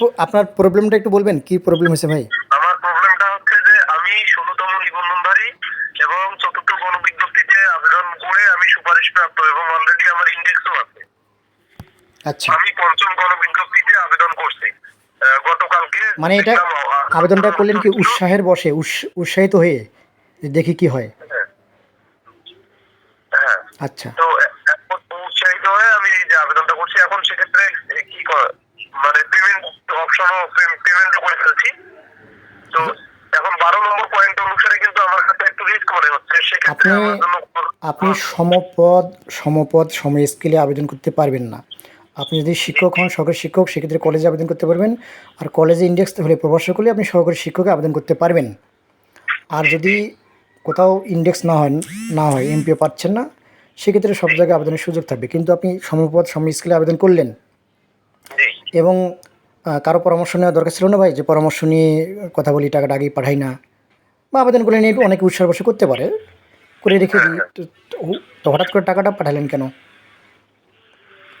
তো আপনার প্রবলেমটা একটু বলবেন কি প্রবলেম হয়েছে ভাই? আমার প্রবলেমটা হচ্ছে যে আমি ষোলতম নিবন্ধনধারী এবং চতুর্থ গণবিজ্ঞপ্তিতে আবেদন করে আমি সুপারিশ প্রাপ্ত এবং অলরেডি আমার ইন্ডেক্সও আছে। আচ্ছা। আমি পঞ্চম গণবিজ্ঞপ্তিতে আবেদন করছি। গতকালকে মানে এটা আবেদনটা করলেন কি উৎসাহের বসে উৎসাহিত হয়ে দেখি কি হয়। হ্যাঁ। হ্যাঁ। আচ্ছা। তো এ- এখন উৎসাহিত হয়ে আমি এই যে আবেদনটা করছি এখন সেক্ষেত্রে এ, কি কর- মানে পেমেন্ট অপশনও পেমেন্টও করে ফেলছি তো এখন বারো নম্বর পয়েন্ট অনুসারে কিন্তু আমার কাছে একটু রিস্ক মনে হচ্ছে। সেক্ষেত্রে আপনি- আমার জন্য আপনি সমপদ সমপদ সম স্কেলে আবেদন করতে পারবেন না। আপনি যদি শিক্ষক হন সহকারী শিক্ষক সেক্ষেত্রে কলেজে আবেদন করতে পারবেন। আর কলেজে ইন্ডেক্স হলে প্রভাষক হলে আপনি সহকারী শিক্ষকে আবেদন করতে পারবেন। আর যদি কোথাও ইন্ডেক্স না হয় না হয় এমপিও পাচ্ছেন না সেক্ষেত্রে সব জায়গায় আবেদনের সুযোগ থাকবে। কিন্তু আপনি সমপদ সম স্কেলে আবেদন করলেন। এবং কারও পরামর্শ নেওয়া দরকার ছিল না ভাই? যে পরামর্শ নিয়ে কথা বলি টাকাটা আগেই পাঠাই না। বা আবেদন করে নিয়ে অনেকে উৎসাহ বসে করতে পারে। করে রেখে দিই। তো- হঠাৎ করে টাকাটা পাঠালেন কেন?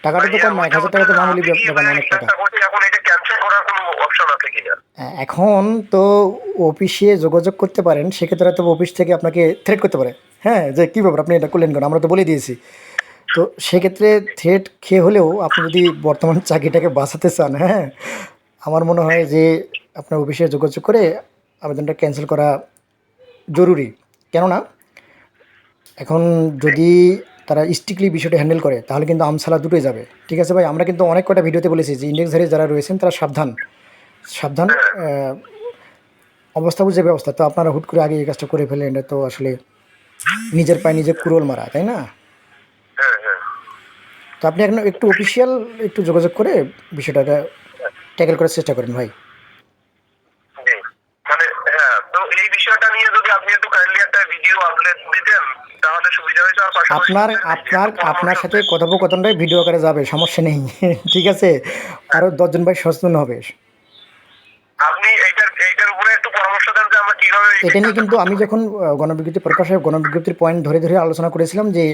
টাকাটা তো কম এক হাজার টাকা তো মামুলি অনেক টাকা। হ্যাঁ, এখন তো অফিসে যোগাযোগ করতে পারেন। সেক্ষেত্রে তো অফিস থেকে আপনাকে থ্রেট করতে পারে। হ্যাঁ যে কী ব্যাপার? আপনি এটা করলেন কেন? আমরা তো বলে দিয়েছি। তো সেক্ষেত্রে থ্রেট খেয়ে হলেও আপনি যদি বর্তমান চাকরিটাকে বাঁচাতে চান হ্যাঁ? আমার মনে হয় যে আপনার অফিসে যোগাযোগ করে আবেদনটা ক্যান্সেল করা জরুরি। কেননা এখন যদি তারা স্ট্রিক্টলি বিষয়টা হ্যান্ডেল করে তাহলে কিন্তু আমসালা দুটোই যাবে। ঠিক আছে ভাই? আমরা কিন্তু অনেক কটা ভিডিওতে বলেছি যে ইন্ডেক্সধারী যারা রয়েছেন তারা সাবধান। সাবধান আহ, অবস্থা বুঝে ব্যবস্থা। তো আপনারা হুট করে আগে এই কাজটা করে ফেলেন এটা তো আসলে নিজের পায়ে নিজে কুরোল মারা তাই না? হ্যাঁ হ্যাঁ তো আপনি এখন একটু অফিসিয়াল একটু যোগাযোগ করে বিষয়টাকে ট্যাকেল করার চেষ্টা করেন ভাই। মানে হ্যাঁ তো এই বিষয়টা নিয়ে যদি আপনি একটু কাইন্ডলি একটা ভিডিও আপলোড দিতেন তাহলে সুবিধা আপনার আপনার আপনার সাথে কথোপকথনটাই ভিডিও আকারে যাবে সমস্যা নেই। ঠিক আছে? আরও দশজন ভাই সচেতন হবে। আপনি এইটার এইটার উপরে একটু পরামর্শ দেন যে আমরা কীভাবে এটা নিয়ে কিন্তু আমি যখন গণবিজ্ঞপ্তি প্রকাশ হয় গণবিজ্ঞপ্তির পয়েন্ট ধরে ধরে আলোচনা করেছিলাম যে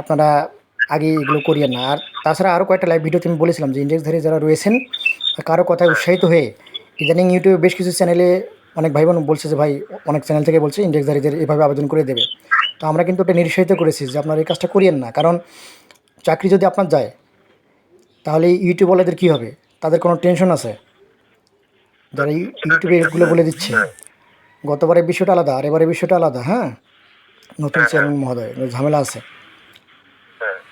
আপনারা আগে এগুলো করিয়েন না। আর তাছাড়া আরও কয়েকটা লাইভ ভিডিওতে আমি বলেছিলাম যে ইন্ডেক্সধারী যারা রয়েছেন, কারও কথায় উৎসাহিত হয়ে ইদানিং ইউটিউবে বেশ কিছু চ্যানেলে অনেক ভাই বোন বলছে যে, ভাই, অনেক চ্যানেল থেকে বলছে ইন্ডেক্সধারীদের এভাবে আবেদন করে দেবে। তো আমরা কিন্তু ওটা নিরুৎসাহিত করেছি যে, আপনারা এই কাজটা করিয়েন না। কারণ চাকরি যদি আপনার যায়, তাহলে ইউটিউবওয়ালাদের কী হবে? তাদের কোনো টেনশন আছে? যারা ইউ- ইউটিউবে এগুলো বলে দিচ্ছে। গতবারের বিষয়টা আলাদা, আর এবারের বিষয়টা আলাদা হ্যাঁ? নতুন চেয়ারম্যান মহোদয়, ঝামেলা আছে।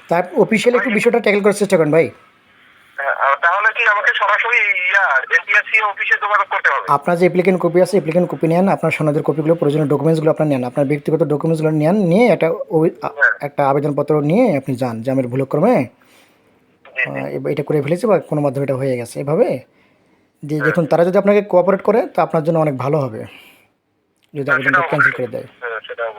তার অফিসিয়ালি একটু বিষয়টা ট্যাকেল করার চেষ্টা করেন ভাই। হ্যাঁ, তাহলে কি আমাকে সরাসরি ইয়া এনটিএসসি অফিসে যোগাযোগ করতে হবে? আপনার যে অ্যাপ্লিকেন্ট কপি আছে অ্যাপ্লিকেন্ট কপি নেন আপনার সনদের কপিগুলো প্রয়োজনীয় ডকুমেন্টসগুলো আপনার নেন আপনার ব্যক্তিগত ডকুমেন্টসগুলো নেন নিয়ে একটা ওই- একটা আবেদনপত্র নিয়ে আপনি যান যে আমার ভুলক্রমে। এটা করে ফেলেছি বা কোনো মাধ্যমে এটা হয়ে গেছে এভাবে। দিয়ে দেখুন তারা যদি আপনাকে কোঅপারেট করে তা আপনার জন্য অনেক ভালো হবে। যদি আবেদনটা ক্যান্সেল করে দেয়। হ্যাঁ